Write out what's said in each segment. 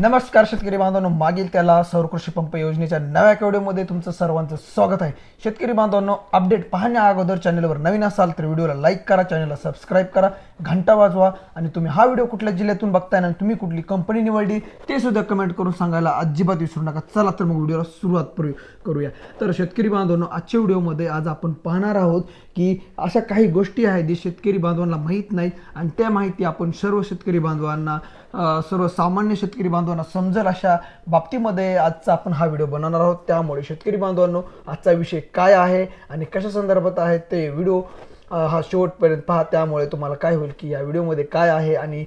नमस्कार शेतकरी बांधवांनो मागील त्याला सौर कृषी पंप योजनेच्या नव्या व्हिडिओमध्ये तुमचं सर्वांचं स्वागत आहे. शेतकरी बांधवांनो अपडेट पाहण्या अगोदर चॅनलवर नवीन असाल तर व्हिडिओला लाईक करा चॅनलला सबस्क्राईब करा घंटा वाजवा आणि तुम्ही हा व्हिडिओ कुठल्या जिल्ह्यातून बघताय आणि तुम्ही कुठली कंपनी निवडली ते सुद्धा कमेंट करून सांगायला अजिबात विसरू नका. चला तर मग व्हिडिओला सुरुवात करूया. तर शेतकरी बांधवांनो आजच्या व्हिडिओमध्ये आज आपण पाहणार आहोत की अशा काही गोष्टी आहेत जे शेतकरी बांधवांना माहीत नाहीत आणि त्या माहिती आपण सर्व शेतकरी बांधवांना सर्वसामान्य शेतकरी बांधव बांधवांना समजेल अशा बाबतीमध्ये आजचा आपण हा व्हिडिओ बनवणार आहोत. त्यामुळे शेतकरी बांधवांनो आजचा विषय काय आहे आणि कशा संदर्भात आहे ते व्हिडिओ हा शेवटपर्यंत पहा त्यामुळे तुम्हाला काय होईल की या व्हिडिओमध्ये काय आहे आणि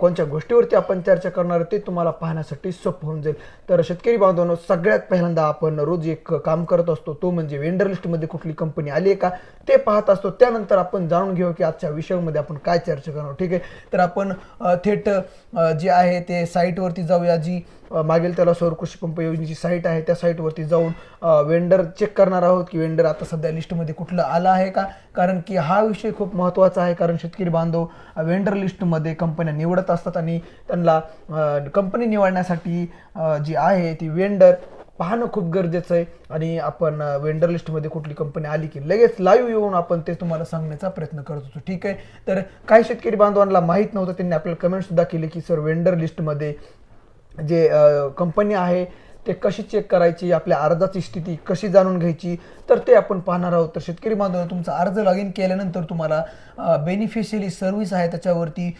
कोणत्या गोष्टीवरती आपण चर्चा करणार ते तुम्हाला पाहण्यासाठी सोपं होऊन जाईल. तर शेतकरी बांधवांनो सगळ्यात पहिल्यांदा आपण रोज एक काम करत असतो तो म्हणजे वेंडर लिस्टमध्ये कुठली कंपनी आली आहे का ते पाहत असतो. त्यानंतर आपण जाणून घेऊ की आजच्या विषयामध्ये आपण काय चर्चा करणार. ठीक आहे? तर आपण थेट जे आहे ते साईटवरती जाऊया जी मागील त्याला सौर कृषी पंप योजनेची साईट आहे. त्या साईटवरती जाऊन वेंडर चेक करणार आहोत की वेंडर आता सध्या लिस्टमध्ये कुठलं आलं आहे का? कारण की हा विषय खूप महत्त्वाचा आहे. कारण शेतकरी बांधव वेंडर लिस्टमध्ये कंपन्या निवडत असतात आणि त्यांना कंपनी निवडण्यासाठी जी आहे ती वेंडर पाहणं खूप गरजेचं आहे. आणि आपण वेंडर लिस्टमध्ये कुठली कंपनी आली की लगेच लाईव्ह येऊन आपण ते तुम्हाला सांगण्याचा प्रयत्न करत होतो. ठीक आहे? तर काही शेतकरी बांधवांना माहीत नव्हतं. त्यांनी आपल्याला कमेंटसुद्धा केले की सर वेंडर लिस्टमध्ये जे कंपनी आहे ते कशी चेक करायची आपल्या अर्जाची स्थिती कशी जाणून घ्यायची तर ते आपण पाहणार आहोत. तर शेतकरी बांधव तुमचा अर्ज लॉग इन केल्यानंतर तुम्हाला बेनिफिशियरी सर्व्हिस आहे त्याच्यावरती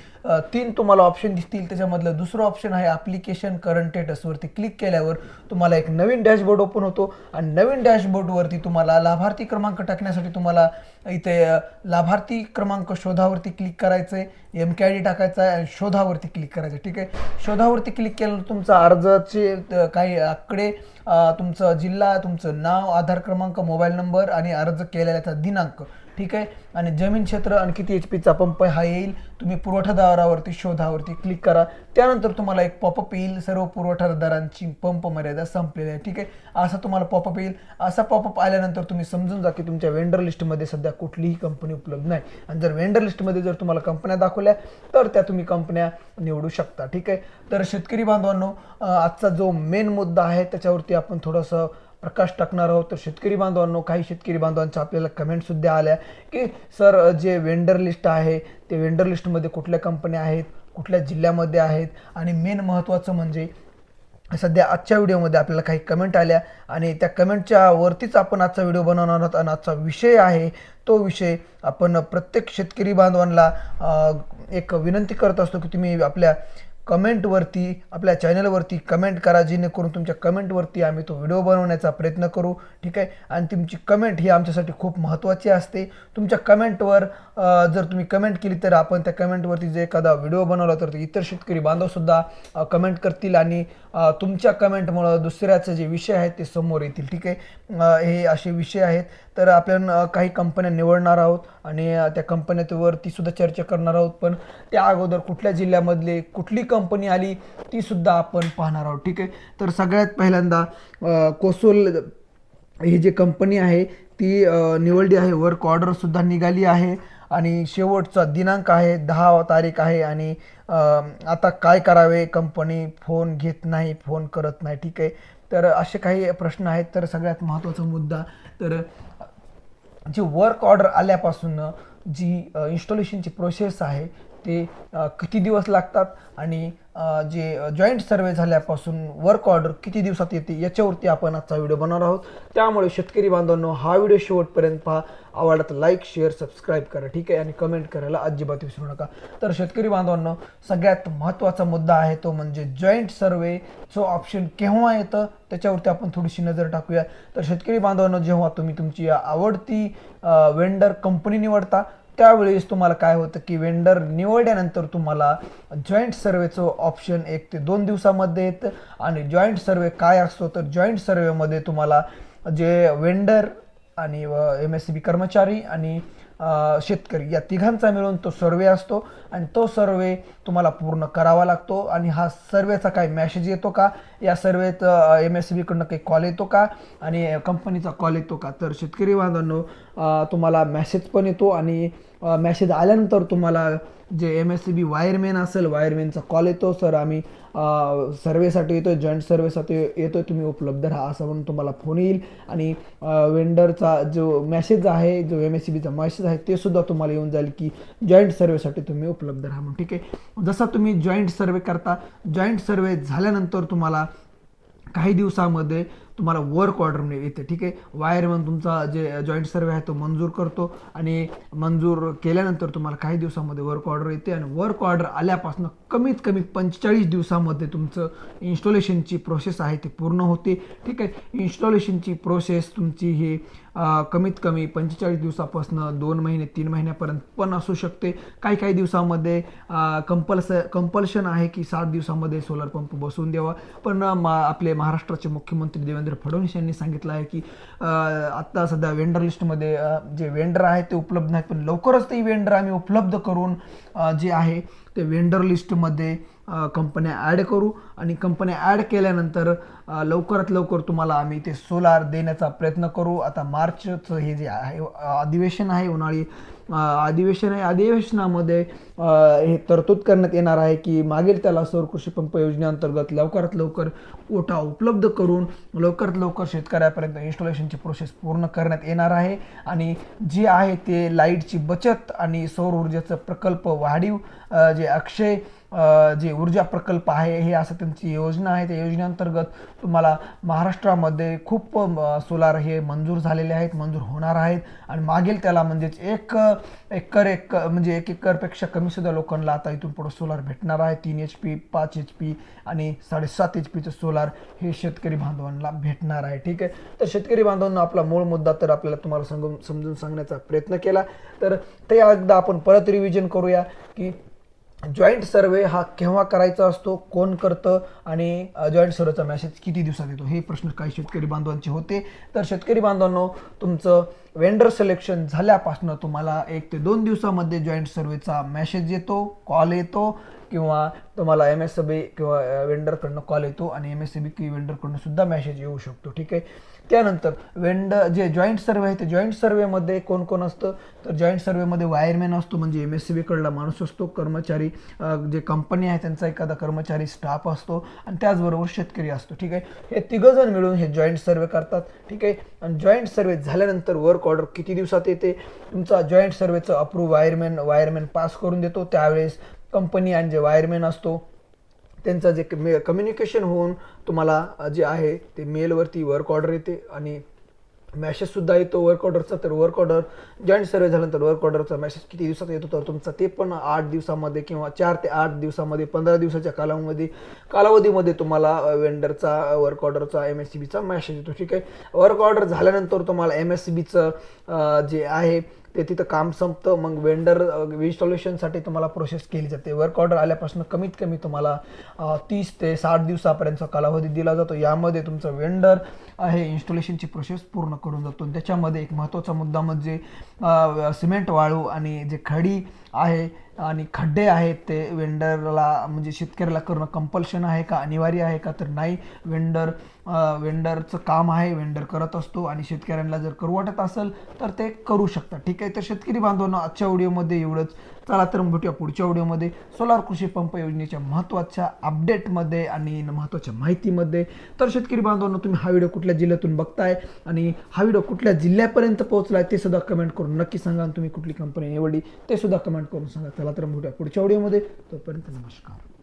तीन तुम्हाला ऑप्शन दिसतील. त्याच्यामधलं दुसरं ऑप्शन आहे ॲप्लिकेशन करंट स्टेटसवरती क्लिक केल्यावर तुम्हाला एक नवीन डॅशबोर्ड ओपन होतो. आणि नवीन डॅशबोर्डवरती तुम्हाला लाभार्थी क्रमांक टाकण्यासाठी तुम्हाला इथे लाभार्थी क्रमांक शोधावरती क्लिक करायचं आहे एम के आय डी टाकायचा आहे आणि शोधावरती क्लिक करायचं आहे ठीक आहे? शोधावरती क्लिक केल्यानंतर तुमचा अर्जाचे काही आकडे तुमचं जिल्हा तुमचं नाव आधार क्रमांक मोबाईल नंबर आणि अर्ज केलेल्याचा दिनांक ठीक आहे? आणि जमीन क्षेत्र आणि किती एच पीचा पंप हा येईल. तुम्ही पुरवठादारावरती शोधावरती क्लिक करा. त्यानंतर तुम्हाला एक पॉपअप येईल. सर्व पुरवठादारांची पंप मर्यादा संपलेली आहे. ठीक आहे? असा तुम्हाला पॉपअप येईल. असा पॉपअप आल्यानंतर तुम्ही समजून जा की तुमच्या वेंडर लिस्टमध्ये सध्या कुठलीही कंपनी उपलब्ध नाही. आणि जर वेंडर लिस्टमध्ये जर तुम्हाला कंपन्या दाखवल्या तर त्या तुम्ही कंपन्या निवडू शकता. ठीक आहे? तर शेतकरी बांधवांनो आजचा जो मेन मुद्दा आहे त्याच्यावरती आपण थोडंसं प्रकाश टाकणार आहोत. तर शेतकरी बांधवांनो काही शेतकरी बांधवांच्या आपल्याला कमेंटसुद्धा आल्या की सर जे वेंडर लिस्ट आहे ते वेंडर लिस्टमध्ये कुठल्या कंपन्या आहेत कुठल्या जिल्ह्यामध्ये आहेत? आणि मेन महत्त्वाचं म्हणजे सध्या आजच्या व्हिडिओमध्ये आपल्याला काही कमेंट आल्या आणि त्या कमेंटच्या वरतीच आपण आजचा व्हिडिओ बनवणार आहोत आणि आजचा विषय आहे तो विषय आपण प्रत्येक शेतकरी बांधवांना एक विनंती करत असतो की तुम्ही आपल्या कमेंटवरती आपल्या चॅनलवरती कमेंट करा जेणेकरून तुमच्या कमेंटवरती आम्ही तो व्हिडिओ बनवण्याचा प्रयत्न करू ठीक आहे? आणि तुमची कमेंट ही आमच्यासाठी खूप महत्त्वाची असते. तुमच्या कमेंटवर जर तुम्ही कमेंट केली तर आपण त्या कमेंटवरती जर एखादा व्हिडिओ बनवला तर ते इतर शेतकरी बांधवसुद्धा कमेंट करतील आणि तुमच्या कमेंटमुळं दुसऱ्याचे जे विषय आहेत ते समोर येतील ठीक आहे? हे असे विषय आहेत. तर आपण काही कंपन्या निवडणार आहोत आणि त्या कंपन्यावरतीसुद्धा चर्चा करणार आहोत. पण त्या अगोदर कुठल्या जिल्ह्यामधले कुठली कंपनी आली ती सुद्धा आपण पाहणार आहोत. ठीक आहे? तर सगळ्यात पहिल्यांदा कोसोल ही जी कंपनी आहे ती निवडली आहे. वर्क ऑर्डरसुद्धा निघाली आहे. आणि शेवटचा दिनांक आहे दहा तारीख आहे. आणि आता काय करावे? कंपनी फोन घेत नाही फोन करत नाही. ठीक आहे? तर असे काही प्रश्न आहेत. तर सगळ्यात महत्त्वाचा मुद्दा तर जी वर्क ऑर्डर आल्यापासून जी इन्स्टॉलेशनची प्रोसेस आहे ते किती दिवस लागतात आणि जे जॉईंट सर्वे झाल्यापासून वर्क ऑर्डर किती दिवसात येते याच्यावरती आपण आजचा व्हिडिओ बनवणार आहोत. त्यामुळे शेतकरी बांधवांनो हा व्हिडिओ शेवटपर्यंत पहा. आवडत लाईक शेअर सबस्क्राईब करा ठीक आहे? आणि कमेंट करायला अजिबात विसरू नका. तर शेतकरी बांधवांनो सगळ्यात महत्त्वाचा मुद्दा आहे तो म्हणजे जॉईंट सर्वेचं ऑप्शन केव्हा येतं त्याच्यावरती आपण थोडीशी नजर टाकूया. तर शेतकरी बांधवांनो जेव्हा तुम्ही तुमची आवडती वेंडर कंपनी निवडता त्यावेळेस तुम्हाला काय होतं की वेंडर निवडल्यानंतर तुम्हाला जॉईंट सर्वेचं ऑप्शन एक ते दोन दिवसामध्ये येतं आणि जॉईंट सर्वे काय असतो तर जॉईंट सर्वेमध्ये तुम्हाला जे वेंडर आणि एम एस सी बी कर्मचारी आणि शेतकरी. या तिघांचा मिळून तो सर्वे असतो आणि तो सर्वे तुम्हाला पूर्ण करावा लागतो आणि हा सर्वेचा काही मॅसेज येतो का? या सर्वेत एम एस सी बीकडनं काही कॉल येतो का? आणि कंपनीचा कॉल येतो का? तर शेतकरी बांधवांनो तुम्हाला मॅसेज पण येतो आणि मॅसेज आल्यानंतर तुम्हाला जे M S C B wireman असेल वायरमॅनचा कॉल येतो. सर आम्ही सर्वेसाठी येतो जॉईंट सर्वेसाठी येतो तुम्ही उपलब्ध राहा असं म्हणून तुम्हाला फोन येईल. आणि वेंडरचा जो मेसेज आहे जो एम एस सी बीचा मेसेज आहे ते सुद्धा तुम्हाला येऊन जाईल की जॉईंट सर्वेसाठी तुम्ही उपलब्ध राहा म्हणून. ठीक आहे? जसा तुम्ही जॉईंट सर्वे करता जॉईंट सर्वे झाल्यानंतर तुम्हाला काही दिवसामध्ये तुम्हाला वर्क ऑर्डर येते. ठीक आहे? वायरमन तुमचा जे जॉईंट सर्वे आहे तो मंजूर करतो आणि मंजूर केल्यानंतर तुम्हाला काही दिवसामध्ये वर्क ऑर्डर येते आणि वर्क ऑर्डर आल्यापासून कमीत कमी पंचेचाळीस दिवसामध्ये तुमचं इन्स्टॉलेशनची प्रोसेस आहे ती पूर्ण होते. ठीक आहे? इन्स्टॉलेशनची प्रोसेस तुमची ही कमीत कमी पंचेचाळीस दिवसापासनं दोन महिने तीन महिन्यापर्यंत पण असू शकते. काही काही दिवसामध्ये कंपल्स कंपल्शन आहे की सात दिवसामध्ये सोलर पंप बसवून द्यावा. पण मा आपले महाराष्ट्राचे मुख्यमंत्री देवेंद्र फडणवीस यांनी सांगितलं आहे की आत्ता सध्या वेंडर लिस्टमध्ये जे वेंडर आहेत ते उपलब्ध नाहीत पण लवकरच ते वेंडर आम्ही उपलब्ध करून जे आहे ते वेंडर लिस्टमध्ये कंपन्या ॲड करू. आणि कंपन्या ॲड केल्यानंतर लवकरात लवकर तुम्हाला आम्ही ते सोलार देण्याचा प्रयत्न करू. आता मार्चचं हे जे आहे अधिवेशन आहे उन्हाळी अधिवेशन आहे. अधिवेशनामध्ये हे तरतूद करण्यात येणार आहे की मागील त्याला सौर कृषी पंप योजनेअंतर्गत लवकरात लवकर कोटा उपलब्ध करून लवकरात लवकर शेतकऱ्यापर्यंत इन्स्टॉलेशनची प्रोसेस पूर्ण करण्यात येणार आहे. आणि जे आहे ते लाईटची बचत आणि सौर ऊर्जेचं प्रकल्प वाढीव जे अक्षय जे ऊर्जा प्रकल्प आहे हे असं त्यांची योजना आहे. त्या योजनेअंतर्गत तुम्हाला महाराष्ट्रामध्ये खूप सोलार हे मंजूर झालेले आहेत मंजूर होणार आहेत. आणि मागील त्याला म्हणजेच एक एकर एक म्हणजे एक एकरपेक्षा कमी सुद्धा लोकांना आता इथून पुढे सोलार भेटणार आहे. तीन एच पी पाच एच पी आणि साडेसात एच पीचं सोलार हे शेतकरी बांधवांना भेटणार आहे. ठीक आहे? तर शेतकरी बांधवांना आपला मूळ मुद्दा तर आपल्याला तुम्हाला समजून समजून सांगण्याचा प्रयत्न केला. तर ते एकदा आपण परत रिव्हिजन करूया की जॉईंट सर्वे हा केव्हा करायचा असतो? कोण करतं? आणि जॉईंट सर्वेचा मॅसेज किती दिवसात येतो? हे प्रश्न काही शेतकरी बांधवांचे होते. तर शेतकरी बांधवांनो तुमचं वेंडर सिलेक्शन झाल्यापासून तुम्हाला एक ते दोन दिवसामध्ये जॉईंट सर्वेचा मॅसेज येतो कॉल येतो किंवा तुम्हाला एम एस बी किंवा वेंडरकडनं कॉल येतो आणि एम एस सी बी किंवा वेंडरकडनं सुद्धा मॅसेज येऊ शकतो. ठीक आहे? त्यानंतर वेंड जे जॉईंट सर्वे आहे ते जॉईंट सर्वेमध्ये कोण कोण असतं? तर जॉईंट सर्वेमध्ये वायरमॅन असतो म्हणजे एम एस सी बीकडला माणूस असतो कर्मचारी जे कंपनी आहे त्यांचा एखादा कर्मचारी स्टाफ असतो आणि त्याचबरोबर शेतकरी असतो ठीक आहे? हे तिघंजण मिळून हे जॉईंट सर्वे करतात ठीक आहे? आणि जॉईंट सर्वे झाल्यानंतर वर्क ऑर्डर किती दिवसात येते? तुमचा जॉईंट सर्वेचं अप्रूव्ह वायरमॅन वायरमॅन पास करून देतो त्यावेळेस कंपनी आणि जे वायरमॅन असतो त्यांचं जे मे कम्युनिकेशन होऊन तुम्हाला जे आहे ते मेलवरती वर्क ऑर्डर येते आणि मॅसेजसुद्धा येतो वर्क ऑर्डरचा तर वर्क ऑर्डर जॉईंट सर्वे झाल्यानंतर वर्क ऑर्डरचा मेसेज किती दिवसात येतो? तर तुमचा ते पण आठ दिवसामध्ये किंवा चार ते आठ दिवसामध्ये पंधरा दिवसाच्या कालावधी कालावधीमध्ये तुम्हाला वेंडरचा वर्क ऑर्डरचा एम एस सी बीचा मॅसेज येतो. ठीक आहे? वर्क ऑर्डर झाल्यानंतर तुम्हाला एम एस सी बीचं जे आहे ते तिथं काम संपतं मग वेंडर इन्स्टॉलेशनसाठी तुम्हाला प्रोसेस केली जाते. वर्क ऑर्डर आल्यापासून कमीत कमी तुम्हाला तीस ते साठ दिवसापर्यंतचा कालावधी दिला जातो. यामध्ये तुमचं वेंडर आहे इन्स्टॉलेशनची प्रोसेस पूर्ण करून जातो. त्याच्यामध्ये एक महत्त्वाचा मुद्दा म्हणजे सिमेंट वाळू आणि जे खडी आहे आणि खड्डे आहेत ते वेंडरला म्हणजे शेतकऱ्याला करणं कंपल्शन आहे का अनिवार्य आहे का? तर नाही. वेंडर वेंडरचं काम आहे वेंडर करत असतो आणि शेतकऱ्यांना जर करू वाटत असेल तर ते करू शकतात. ठीक आहे? तर शेतकरी बांधवांना आजच्या व्हिडिओमध्ये एवढंच. चला तर भेटूया पुढच्या व्हिडिओमध्ये. सोलार कृषी पंप योजनेच्या महत्त्वाच्या अपडेटमध्ये आणि महत्त्वाच्या माहितीमध्ये. तर शेतकरी बांधवांना तुम्ही हा व्हिडिओ कुठल्या जिल्ह्यातून बघताय आणि हा व्हिडिओ कुठल्या जिल्ह्यापर्यंत पोहोचलाय ते सुद्धा कमेंट करून नक्की सांगा आणि तुम्ही कुठली कंपनी निवडली ते सुद्धा कमेंट करून सांगा. चला तर भेटूया पुढच्या व्हिडिओमध्ये. तोपर्यंत नमस्कार.